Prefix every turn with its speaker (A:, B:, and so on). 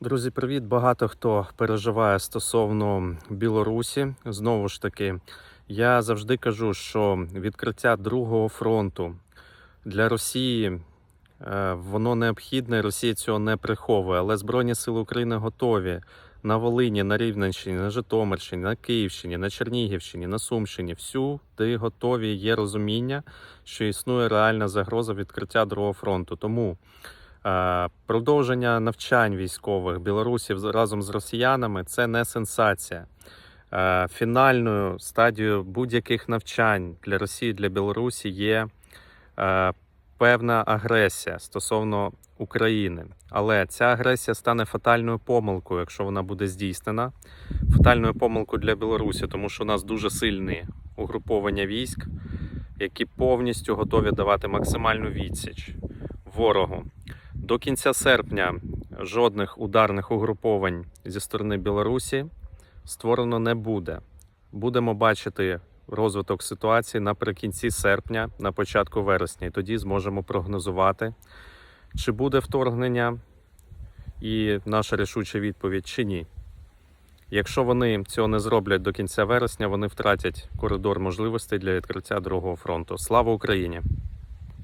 A: Друзі, привіт! Багато хто переживає стосовно Білорусі. Знову ж таки, я завжди кажу, що відкриття другого фронту для Росії е, воно необхідне. Росія цього не приховує, але Збройні Сили України готові на Волині, на Рівненщині, на Житомирщині, на Київщині, на Чернігівщині, на Сумщині. Всюди готові є розуміння, що існує реальна загроза відкриття другого фронту. Тому Продовження навчань військових білорусів разом з росіянами це не сенсація. Е, Фінальною стадією будь-яких навчань для Росії для Білорусі є е, певна агресія стосовно України. Але ця агресія стане фатальною помилкою, якщо вона буде здійснена. Фатальною помилкою для Білорусі, тому що у нас дуже сильні угруповання військ, які повністю готові давати максимальну відсіч ворогу. До кінця серпня жодних ударних угруповань зі сторони Білорусі створено не буде. Будемо бачити розвиток ситуації наприкінці серпня, на початку вересня, і тоді зможемо прогнозувати, чи буде вторгнення, і наша рішуча відповідь чи ні. Якщо вони цього не зроблять до кінця вересня, вони втратять коридор можливостей для відкриття другого фронту. Слава Україні!